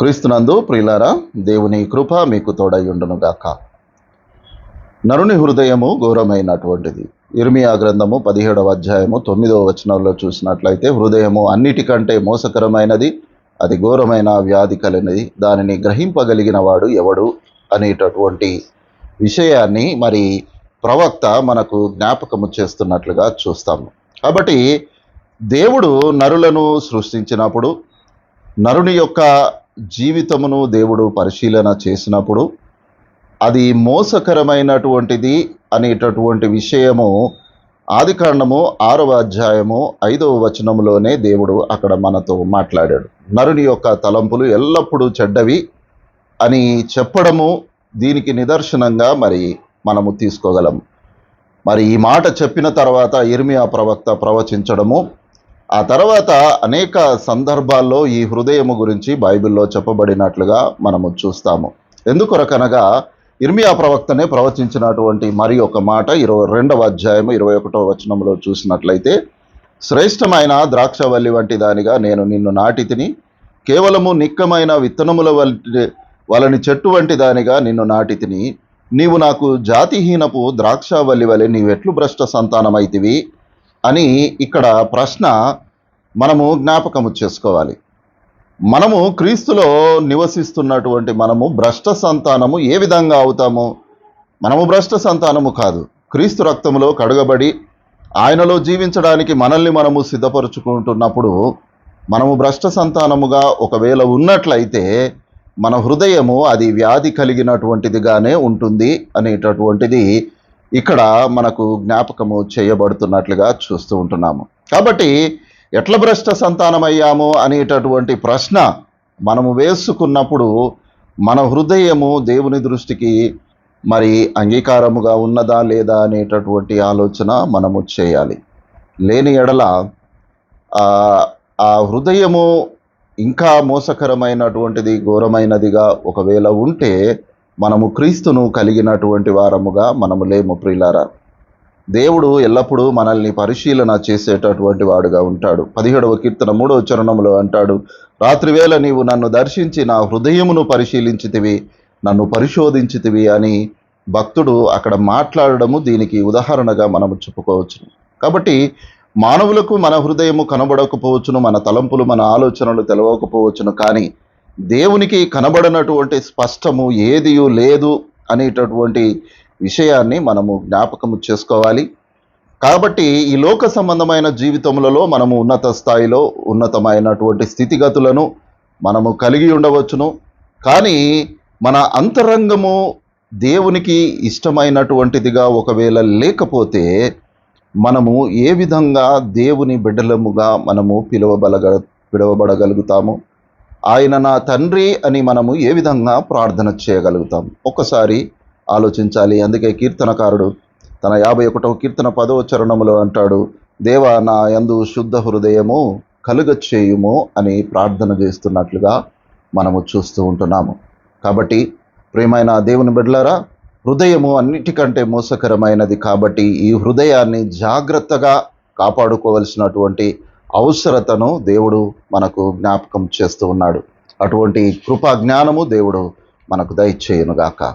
క్రీస్తునందు ప్రియులారా దేవుని కృప మీకు తోడయ్యుండునుగాక నరుని హృదయము ఘోరమైనటువంటిది. ఇర్మియా గ్రంథము పదిహేడవ అధ్యాయము తొమ్మిదవ వచనంలో చూసినట్లయితే హృదయము అన్నిటికంటే మోసకరమైనది అది ఘోరమైన వ్యాధి కలిగినది దానిని గ్రహింపగలిగిన వాడు ఎవడు అనేటటువంటి విషయాన్ని మరి ప్రవక్త మనకు జ్ఞాపకము చేస్తున్నట్లుగా చూస్తాము. కాబట్టి దేవుడు నరులను సృష్టించినప్పుడు నరుని యొక్క జీవితమును దేవుడు పరిశీలన చేసినప్పుడు అది మోసకరమైనటువంటిది అనేటటువంటి విషయము ఆదికాండము ఆరవ అధ్యాయము ఐదవ వచనములోనే దేవుడు అక్కడ మనతో మాట్లాడాడు. నరుని యొక్క తలంపులు ఎల్లప్పుడూ చెడ్డవి అని చెప్పడము దీనికి నిదర్శనంగా మరి మనము తీసుకోగలం. మరి ఈ మాట చెప్పిన తర్వాత ఇర్మియా ప్రవక్త ప్రవచించడము ఆ తర్వాత అనేక సందర్భాల్లో ఈ హృదయము గురించి బైబిల్లో చెప్పబడినట్లుగా మనము చూస్తాము. ఎందుకొరకనగా ఇర్మియా ప్రవక్తనే ప్రవచించినటువంటి మరి ఒక మాట ఇరవై రెండవ అధ్యాయము ఇరవై ఒకటో వచనంలో చూసినట్లయితే శ్రేష్టమైన ద్రాక్షవల్లి వంటి దానిగా నేను నిన్ను నాటి తిని కేవలము నిక్కమైన విత్తనముల వంటి వలని చెట్టు వంటి దానిగా నిన్ను నాటి తిని నీవు నాకు జాతిహీనపు ద్రాక్షవల్లి వలె నీవెట్లు భ్రష్ట సంతానమైతివి. అని ఇక్కడ ప్రశ్న మనము జ్ఞాపకము చేసుకోవాలి. మనము క్రీస్తులో నివసిస్తున్నటువంటి మనము భ్రష్ట సంతానము ఏ విధంగా అవుతాము? మనము భ్రష్ట సంతానము కాదు. క్రీస్తు రక్తములో కడగబడి ఆయనలో జీవించడానికి మనల్ని మనము సిద్ధపరుచుకుంటున్నప్పుడు మనము భ్రష్ట సంతానముగా ఒకవేళ ఉన్నట్లయితే మన హృదయము అది వ్యాధి కలిగినటువంటిదిగానే ఉంటుంది అనేటటువంటిది ఇక్కడ మనకు జ్ఞాపకము చేయబడుతున్నట్లుగా చూస్తూ ఉంటున్నాము. కాబట్టి ఎట్ల భ్రష్ట సంతానమయ్యాము అనేటటువంటి ప్రశ్న మనము వేసుకున్నప్పుడు మన హృదయము దేవుని దృష్టికి మరి అంగీకారముగా ఉన్నదా లేదా అనేటటువంటి ఆలోచన మనము చేయాలి. లేని ఎడల ఆ ఆ హృదయము ఇంకా మోసకరమైనటువంటిది ఘోరమైనదిగా ఒకవేళ ఉంటే మనము క్రీస్తును కలిగినటువంటి వారముగా మనము లేము ప్రియులారా దేవుడు ఎల్లప్పుడూ మనల్ని పరిశీలన చేసేటటువంటి వాడుగా ఉంటాడు. పదిహేడవ కీర్తన మూడవ చరణంలో అంటాడు రాత్రివేళ నీవు నన్ను దర్శించి నా హృదయమును పరిశీలించితివి నన్ను పరిశోధించితివి అని భక్తుడు అక్కడ మాట్లాడడము దీనికి ఉదాహరణగా మనము చెప్పుకోవచ్చు. కాబట్టి మానవులకు మన హృదయము కనబడకపోవచ్చును మన తలంపులు మన ఆలోచనలు తెలవకపోవచ్చును కానీ దేవునికి కనబడనటువంటి స్పష్టము ఏదియు లేదు అనేటటువంటి విషయాన్ని మనము జ్ఞాపకము చేసుకోవాలి. కాబట్టి ఈ లోక సంబంధమైన జీవితములలో మనము ఉన్నత స్థాయిలో ఉన్నతమైనటువంటి స్థితిగతులను మనము కలిగి ఉండవచ్చును. కానీ మన అంతరంగము దేవునికి ఇష్టమైనటువంటిదిగా ఒకవేళ లేకపోతే మనము ఏ విధంగా దేవుని బిడ్డలముగా మనము పిలువబలగ పిలువబడగలుగుతాము? ఆయన నా తండ్రి అని మనము ఏ విధంగా ప్రార్థన చేయగలుగుతాం? ఒక్కసారి ఆలోచించాలి. అందుకే కీర్తనకారుడు తన యాభై ఒకటవ కీర్తన పదవ చరణములో అంటాడు దేవా నా యందు శుద్ధ హృదయము కలుగ చేయుము అని ప్రార్థన చేస్తున్నట్లుగా మనము చూస్తూ ఉంటున్నాము. కాబట్టి ప్రియమైన దేవుని బిడ్డలారా హృదయము అన్నిటికంటే మోసకరమైనది కాబట్టి ఈ హృదయాన్ని జాగ్రత్తగా కాపాడుకోవలసినటువంటి అవసరతను దేవుడు మనకు జ్ఞాపకం చేస్తూ ఉన్నాడు. అటువంటి కృపా జ్ఞానము దేవుడు మనకు దయచేయునుగాక.